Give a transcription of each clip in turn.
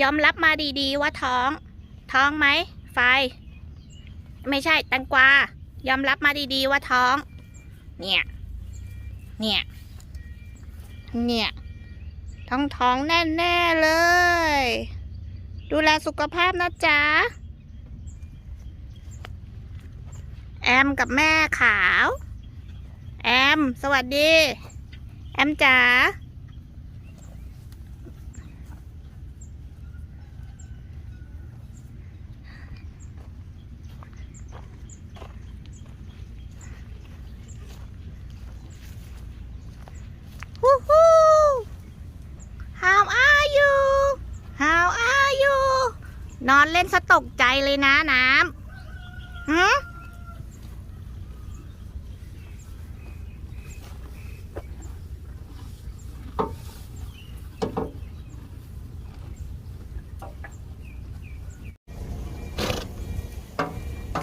ยอมรับมาดีๆว่าท้อง ท้องไหมไฟ ไม่ใช่แตงกวา ยอมรับมาดีๆว่าท้อง เนี่ย เนี่ย เนี่ย ท้องท้องแน่ๆเลย ดูแลสุขภาพนะจ๊ะ แอมกับแม่ขาว แอม สวัสดี แอมจ๋า นอนเล่นสะตกใจเลยนะน้ำหืม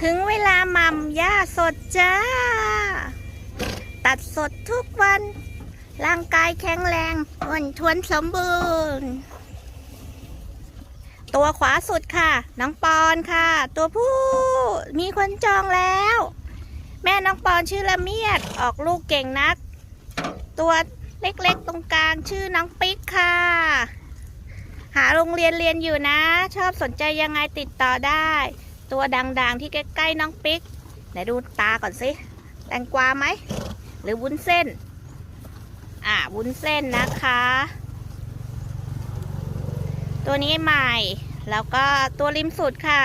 ถึงเวลาม่ำย่าสดจ้า ตัดสดทุกวัน ร่างกายแข็งแรงอ้วนทวนสมบูรณ์ ตัวขวาสุดค่ะ น้องปอนค่ะ ตัวผู้มีคนจองแล้ว แม่น้องปอนชื่อละเมียดออกลูกเก่งนัก ตัวเล็กๆตรงกลางชื่อน้องปิ๊กค่ะ หาโรงเรียนเรียนอยู่นะ ชอบสนใจยังไงติดต่อได้ ตัวดังๆที่ใกล้ๆน้องปิ๊กไหนดูตาก่อนสิแตงกวาไหม หรือวุ้นเส้น อ่าวุ้นเส้นนะคะ ตัวนี้ใหม่ แล้วก็ตัวริมสุดค่ะ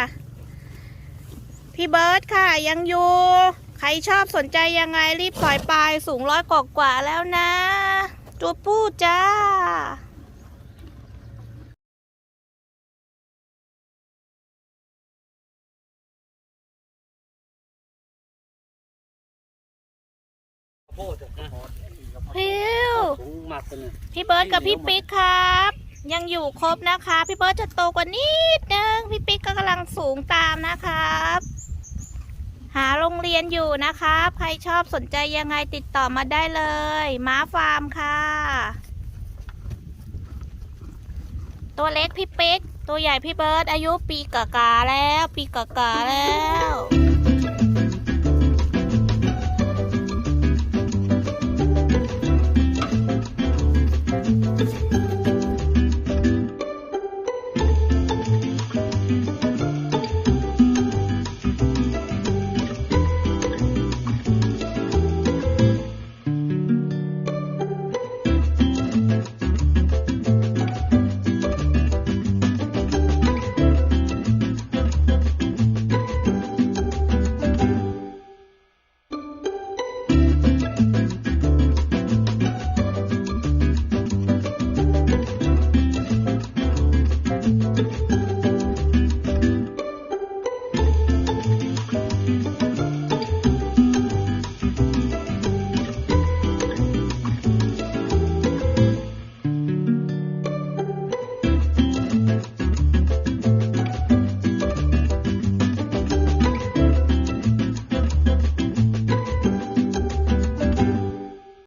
พี่เบิร์ดค่ะยังอยู่ ใครชอบสนใจยังไงรีบปล่อยไปสูงร้อยกว่ากว่าๆแล้วนะตัวผู้จ้าโพดอะนะพิวถุงหมักกันเนี่ยพี่เบิร์ดกับพี่ปิ๊กครับ ยังอยู่ครบนะคะ พี่เบิร์ดจะโตกว่านิดนึงพี่ปิ๊กก็กำลังสูงตามนะครับ หาโรงเรียนอยู่นะครับใครชอบสนใจยังไงติดต่อมาได้เลยม้าฟาร์มค่ะ ตัวเล็กพี่ปิ๊กตัวใหญ่พี่เบิร์ดอายุปีกะกาแล้ว ปีกะกาแล้ว